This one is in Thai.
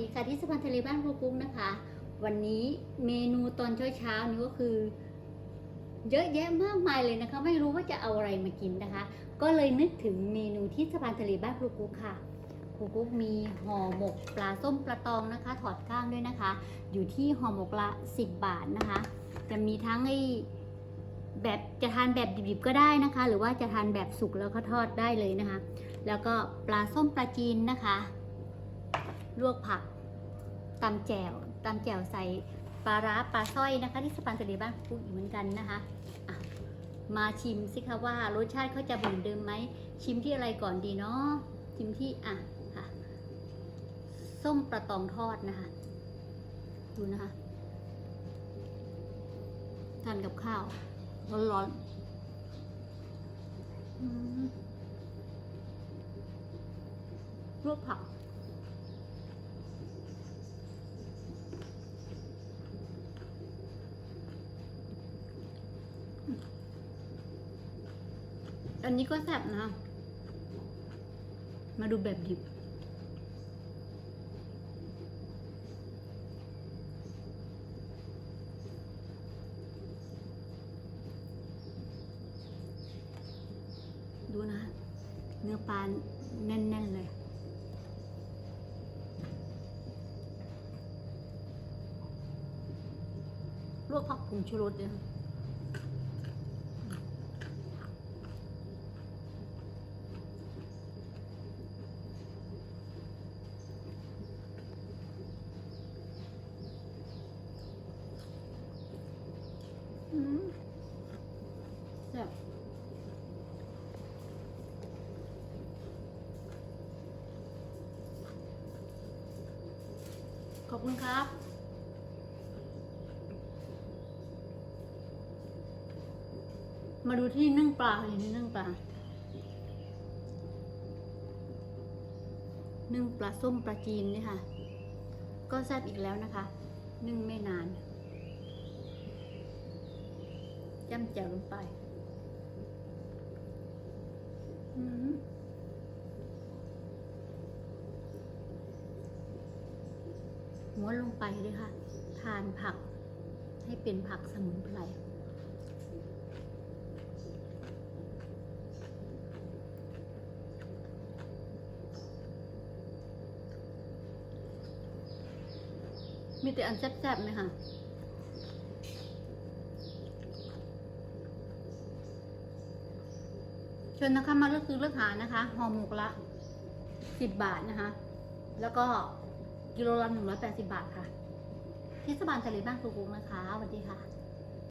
ดีค่ะที่สะพานทะเลบ้านครูกุ้งนะคะ วันนี้เมนูตอนเช้าๆนี้ก็คือ เยอะแยะมากมายเลยนะคะ ไม่รู้ว่าจะเอาอะไรมากินนะคะ ก็เลยนึกถึงเมนูที่สะพานทะเลบ้านครูกุ๊กค่ะครูกุ๊กมีห่อหมกปลาส้มปลาตองนะคะ ถอดก้างด้วยนะคะ อยู่ที่ห่อหมกละ10บาทนะคะ จะมีทั้งไอ้แบบจะทานแบบดิบๆก็ได้นะคะ หรือว่าจะทานแบบสุกแล้วก็ทอดได้เลยนะคะ แล้วก็ปลาส้มปลาจีนนะคะ ลวกผักตำแจ่วตำแจ่วใส่ปลาร้าปลาสร้อยนะคะ ที่สะพานทะเลบ้านคุกอีกเหมือนกันนะคะะมาชิมสิคะว่ารสชาติเขาจะเหมือนเดิมไหมชิมที่อะไรก่อนดีเนาะชิมที่อะค่ะส้มปลาตองทอดนะคะ ดูนะคะทานกับข้าว ร้อนๆอืมลวกผัก อันนี้ก็แซ่บนะ มาดูแบบดิบ ดูนะ เนื้อปลาแน่น ๆ เลยลวกผักผงชูรสเนี่ย แซ่บขอบคุณครับ มาดูที่นึ่งปลาค่ะนี่นึ่งปลา นึ่งปลาส้มปลาจีนนี่ค่ะ ก็แซ่บอีกแล้วนะคะ นึ่งไม่นาน จ้ำแจ่วลงไปอืมม้วนลงไปเลยค่ะ ทานผักให้เป็นผักสมุนไพรมีแต่อันแซ่บๆไหมคะ เชิญนะคะมาเลือกซื้อเลือกหานะคะห่อหมกละสิบบาทนะคะ แล้วก็กิโลละหนึ่งร้อยแปดสิบบาทค่ะเทศบาลทะเลบ้านครูกุงนะคะสวัสดีค่ะ